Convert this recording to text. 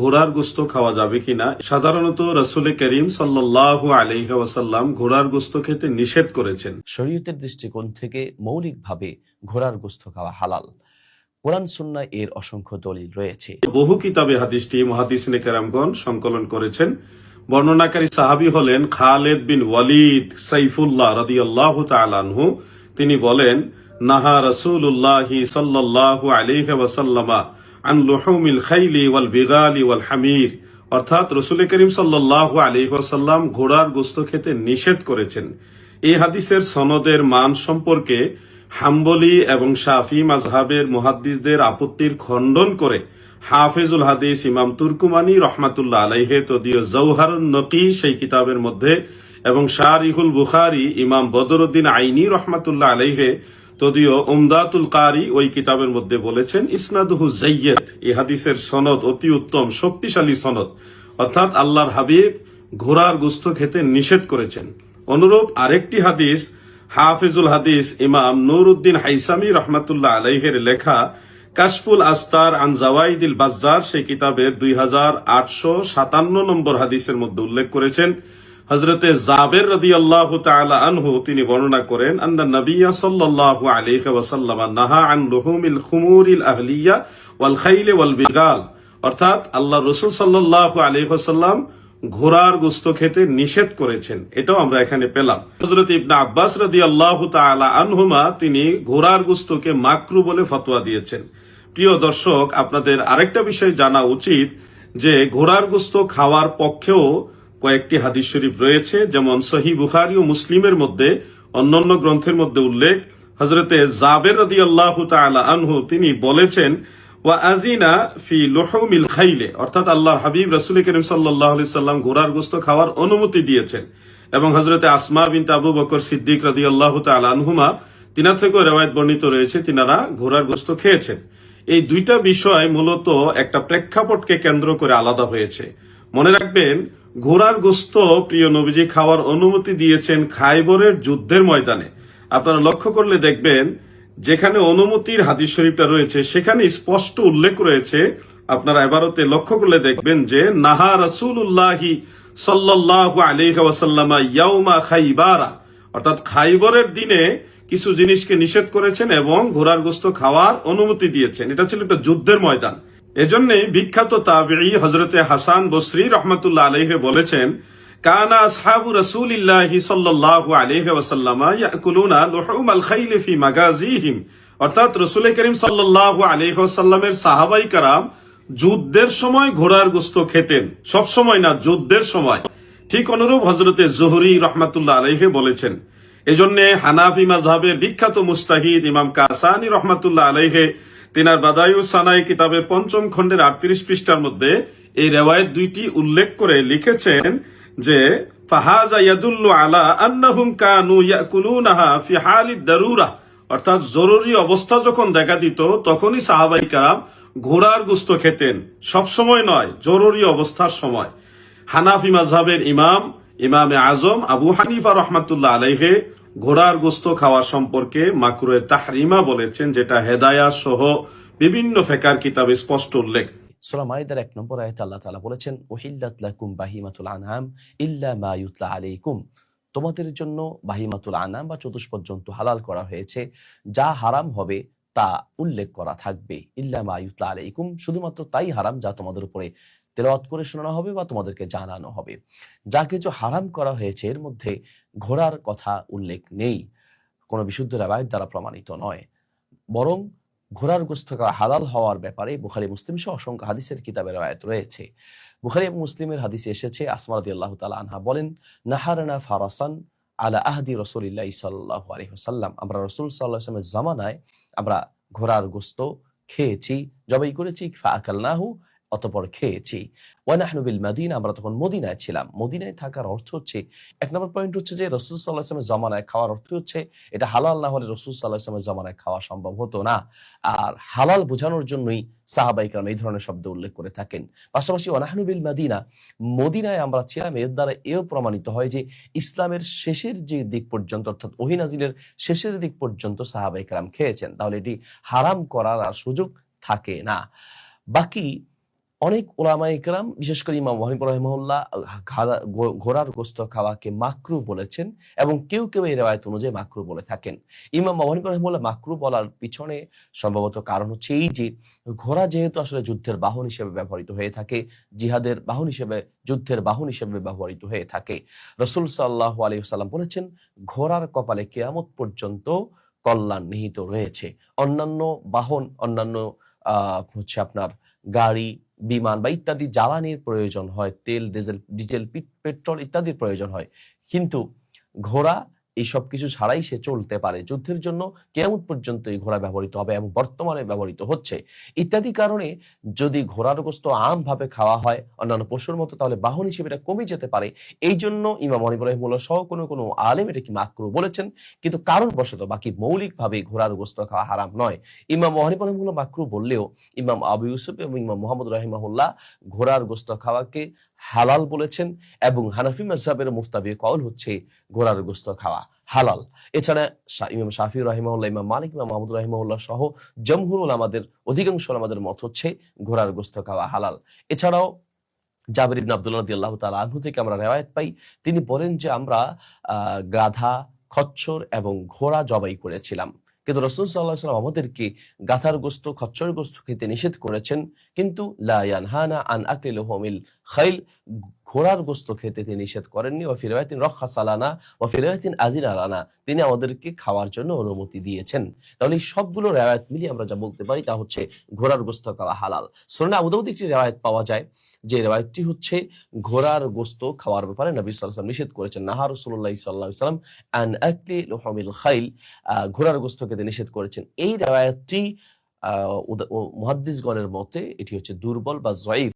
ঘোড়ার গোস্ত খাওয়া যাবে কিনা? সাধারণত রসুল করিম সাল্লাহ ঘোড়ার গোস্ত খেতে নিষেধ করেছেন। শরীয়তের দৃষ্টিকোণ থেকে মৌলিকভাবে ঘোড়ার গোস্ত খাওয়া হালাল। কোরআন এর অসংখ্য দলিল রয়েছে। বহু কিতাবে হাদিসটি মহাদিসনে কেরামগণ সংকলন করেছেন। বর্ণনাকারী সাহাবী হলেন খালেদ বিন ওয়ালিদ সাইফুল্লাহ রাদিয়াল্লাহ তাআলাহু তিনি বলেন নাহা আলাইহি ওয়াসাল্লামা আন লুহুমিল খাইলি ওয়াল বিগালি ওয়াল হামির। অর্থাৎ রসুল করিম ওয়াসাল্লাম ঘোড়ার গোস্ত খেতে নিষেধ করেছেন। এই হাদিসের সনদের মান সম্পর্কে হাম্বলি এবং শাফি মাজহাবের মুহাদ্দিসদের আপত্তির খণ্ডন করে হাফেজুল হাদিস ইমাম তুর্কুমানি রহমাতুল্লাহ আলাইহে তদীয় জৌহার নকি সেই কিতাবের মধ্যে এবং শাহরিহুল বুখারি, ইমাম বদরুদ্দিন আইনি রহমাতুল্লাহ আলাইহে তদীয় উমদাতুল কারি ওই কিতাবের মধ্যে বলেছেন, ইসনাদুহু জাইয়দ এই হাদিসের সনদ অতি উত্তম, শক্তিশালী সনদ। অর্থাৎ আল্লাহর হাবিব ঘোড়ার গুস্ত খেতে নিষেধ করেছেন। অনুরূপ আরেকটি হাদিস, হাফিজুল হাদিস ইমাম নুরউদ্দিন হাইসামি রহমাতুল্লাহ আলাইহের লেখা, কাশফুল আস্তার আন জাওয়াইদিল বাজ্জার সেই কিতাবের দুই হাজার আটশো সাতান্ন নম্বর হাদিসের মধ্যে উল্লেখ করেছেন হজরতে জাবের রদি আল্লাহ আনহু তিনি বর্ণনা করেন, আন্না নবিয়া সাল্লাল্লাহু আলাইহি ওয়াসাল্লাম নাহা আন লুহুমিল খুমুরিল আহলিয়া ওয়াল খাইলে ওয়াল বিগাল। অর্থাৎ আল্লাহ রসুল সাল্লাল্লাহু আলাইহি ওয়াসাল্লাম ঘোড়ার গোস্ত খেতে নিষেধ করেছেন। এটাও আমরা এখানে পেলাম। হজরত ইবনা আব্বাস রাদি আল্লাহ আনহুমা তিনি ঘোড়ার গোস্তকে মাকরু বলে ফতোয়া দিয়েছেন। প্রিয় দর্শক, আপনাদের আরেকটা বিষয় জানা উচিত যে, ঘোড়ার গোস্ত খাওয়ার পক্ষেও কয়েকটি হাদিস শরীফ রয়েছে, যেমন সহি বুখারি ও মুসলিমের মধ্যে অন্যান্য গ্রন্থের মধ্যে উল্লেখ। হজরতে জাবের রদি আল্লাহ আনহু তিনি বলেছেন খেয়েছেন। এই দুইটা বিষয় মূলত একটা প্রেক্ষাপটকে কেন্দ্র করে আলাদা হয়েছে। মনে রাখবেন ঘোড়ার গোস্ত প্রিয় নবীজি খাওয়ার অনুমতি দিয়েছেন খাইবরের যুদ্ধের ময়দানে। আপনারা লক্ষ্য করলে দেখবেন, যেখানে অনুমতির হাদিস শরীফটা রয়েছে, সেখানে স্পষ্ট উল্লেখ রয়েছে। আপনারা এবারতে লক্ষ্য করলে দেখবেন যে, নাহা ইয়াউমা খাইবারা। অর্থাৎ খাইবরের দিনে কিছু জিনিসকে নিষেধ করেছেন এবং ঘোড়ার গোস্ত খাওয়ার অনুমতি দিয়েছেন। এটা ছিল একটা যুদ্ধের ময়দান। এজন্যই বিখ্যাত তাবিঈ হজরতে হাসান বসরি রহমতুল্লাহ আলাইহে বলেছেন, কানা সাল্লাল্লাহু আলাইহি ওয়াসাল্লাম ইয়াকুলুনা খাইল ফি মাগাজিহিম অর্থাৎ করিম সাল্লাল্লাহু আলাইহি ওয়াসাল্লামের সাহাবাই কারাম যুদ্ধের সময় ঘোড়ার গোস্ত খেতেন সব সময় না, যুদ্ধের সময়। ঠিক অনুরূপ হজরতে জোহরি রহমাতুল্লাহ আলাইহে বলেছেন, এজন্য হানাফি মাজহাবের বিখ্যাত মুস্তাহিদ ইমাম কাসানি রহমাতুল্লাহ আলাইহে তিনার বাদায়ু সানাই কিতাবের পঞ্চম খণ্ডের আটত্রিশ পৃষ্ঠার মধ্যে এই রেওয়ায়ত দুইটি উল্লেখ করে লিখেছেন যে, ফাহাজা আলা আন্নাহুম কানু ইয়াকুলুনাহা ফি দারুরা অর্থাৎ জরুরি অবস্থা যখন দেখা দিত, তখনই সাহাবাই কারাম ঘোড়ার গুস্ত খেতেন। সব সময় নয়, জরুরি অবস্থার সময়। হানাফি মাজহাবের ইমাম, ইমামে আজম আবু হানিফা রহমাতুল্লাহ আলাইহে ঘোড়ার গোস্ত খাওয়া সম্পর্কে মাকরুয়ে তাহরিমা বলেছেন, যেটা হেদায়া সহ বিভিন্ন ফেকার কিতাবে স্পষ্ট উল্লেখ। সূরা এক নম্বর আয়াতে আল্লাহ বলেছেন, ওহিল্লাত লাকুম বাহিমাতুল আনআম ইল্লা মা ইউতলা আলাইকুম। তোমাদের জন্য বাহিমাতুল আনাম বা চতুষ্পদ জন্তু হালাল করা হয়েছে, যা হারাম হবে তা উল্লেখ করা থাকবে। ইল্লা মা ইউতলা আলাইকুম, শুধুমাত্র তাই হারাম যা তোমাদের উপরে তেলাওয়াত করে শোনানো হবে বা তোমাদেরকে জানানো হবে। যা কিছু হারাম করা হয়েছে, এর মধ্যে ঘোড়ার কথা উল্লেখ নেই। কোনো বিশুদ্ধ রেবায়ত দ্বারা প্রমাণিত নয়। বরং ঘোড়ার গোস্ত হালাল হওয়ার ব্যাপারে বুখারি মুসলিম সহ অসংখ্য হাদিসের কিতাবের রায়ত রয়েছে। বুখারি মুসলিমের হাদিসে এসেছে আসমারদি আল্লাহ তালা আনহা বলেন, নাহারানা ফারাসান আলা আহদি রসুলিল্লাহ সাল্লাহ আলহিহাসাল্লাম আমরা রসুল সাল্লাহ আসলামের জামানায় আমরা ঘোড়ার গোস্ত খেয়েছি, জবাই করেছি ফা আকাল নাহু অতপর খেয়েছি। ওয়ানাহনুবিল মাদিন, আমরা তখন মদিনায় ছিলাম। মদিনায় থাকার অর্থ হচ্ছে, এক নম্বর পয়েন্ট হচ্ছে যে, রসুল সাল্লাহ আসলামের জমানায় খাওয়ার অর্থ হচ্ছে, এটা হালাল না হলে রসুল সাল্লাহ আসলামের জমানায় খাওয়া সম্ভব হতো না। আর হালাল বোঝানোর জন্যই সাহাবাই কারণ এই ধরনের শব্দ উল্লেখ করে থাকেন। পাশাপাশি ওয়ানাহনুবিল মাদিনা, মদিনায় আমরা ছিলাম, এর দ্বারা এও প্রমাণিত হয় যে, ইসলামের শেষের যে দিক পর্যন্ত, অর্থাৎ ওহিনাজিলের শেষের দিক পর্যন্ত সাহাবাই কালাম খেয়েছেন। তাহলে এটি হারাম করার আর সুযোগ থাকে না। বাকি অনেক ওলামা ইকরাম, বিশেষ করে ইমাম ওয়াহিব রহমউল্লাহ ঘোড়ার গোস্ত খাওয়াকে মাকরু বলেছেন এবং কেউ কেউ এই রেওয়ায়ত অনুযায়ী মাকরু বলে থাকেন। ইমাম ওয়াহিব রহমউল্লাহ মাকরু বলার পিছনে সম্ভবত কারণ হচ্ছে এই যে, ঘোড়া যেহেতু আসলে যুদ্ধের বাহন হিসেবে ব্যবহৃত হয়ে থাকে, জিহাদের বাহন হিসেবে, যুদ্ধের বাহন হিসেবে ব্যবহৃত হয়ে থাকে। রসুল সাল্লাহ আলী সাল্লাম বলেছেন, ঘোড়ার কপালে কেয়ামত পর্যন্ত কল্যাণ নিহিত রয়েছে। অন্যান্য বাহন, অন্যান্য হচ্ছে আপনার গাড়ি বিমান বা ইত্যাদি জ্বালানির প্রয়োজন হয়, তেল, ডিজেল ডিজেল পেট্রোল ইত্যাদির প্রয়োজন হয়। কিন্তু ঘোড়া এই সব কিছু ছাড়াই সে চলতে পারে। যুদ্ধের জন্য কেমন পর্যন্ত এই ঘোড়া ব্যবহৃত হবে এবং বর্তমানে ব্যবহৃত হচ্ছে। ইত্যাদি কারণে যদি ঘোড়ার গোস্ত আমভাবে খাওয়া হয়, অন্যান্য পশুর মতো, তাহলে বাহন হিসেবে এটা কমে যেতে পারে। এই জন্য ইমাম মনিব রহিমুল্লাহ সহ কোনো কোনো আলেম এটা কি মাকরু বলেছেন। কিন্তু কারণবশত বাকি মৌলিকভাবে ঘোড়ার গোস্ত খাওয়া হারাম নয়। ইমাম মহানিব রহিমুল্লাহ মাকরু বললেও, ইমাম আবু ইউসুফ এবং ইমাম মোহাম্মদ রহিমাহুল্লাহ ঘোড়ার গোস্ত খাওয়াকে হালাল বলেছেন এবং হানাফি মাযহাবের মুফতাবি কওল হচ্ছে ঘোড়ার গোস্ত খাওয়া হালাল। এছাড়া ইমাম শাফি রহিমাহুল্লাহ, ইমাম মালিক, ইমাম মাহমুদ রহিমাহুল্লাহ সহ জমহুরুল আমাদের অধিকাংশ আমাদের মত হচ্ছে ঘোড়ার গোস্ত খাওয়া হালাল। এছাড়াও জাবির ইবনে আব্দুল্লাহ রাদিয়াল্লাহু তাআলা আনহু থেকে আমরা রেওয়ায়ত পাই, তিনি বলেন যে আমরা গাধা খচ্ছর এবং ঘোড়া জবাই করেছিলাম। কিন্তু রসুল সাল্লাহ সাল্লাম আমাদেরকে গাথার গোস্ত, খচ্চর গোস্ত খেতে নিষেধ করেছেন। কিন্তু লায়ান হানা আন আকলিল হোমিল খাইল। ঘোড়ার গোস্ত খেতে তিনি নিষেধ করেননি। ও ফিরায়াতিন রক্ষা সালানা ও ফিরায়াতিন আদির আলানা তিনি আমাদেরকে খাওয়ার জন্য অনুমতি দিয়েছেন। তাহলে এই সবগুলো রেওয়ায়ত মিলিয়ে আমরা যা বলতে পারি তা হচ্ছে ঘোড়ার গোস্ত খাওয়া হালাল। সোনা আবুদাউদ একটি রেওয়ায়ত পাওয়া যায়, যে রেওয়ায়তটি হচ্ছে ঘোড়ার গোস্ত খাওয়ার ব্যাপারে নবী ওয়াসাল্লাম নিষেধ করেছেন। নাহা রাসূলুল্লাহ সাল্লাল্লাহু আলাইহি ওয়াসাল্লাম আন আকলি লুহুমিল খাইল ঘোড়ার গোস্ত খেতে নিষেধ করেছেন। এই রেওয়ায়তটি মুহাদ্দিসগণের মতে এটি হচ্ছে দুর্বল বা জয়ীফ।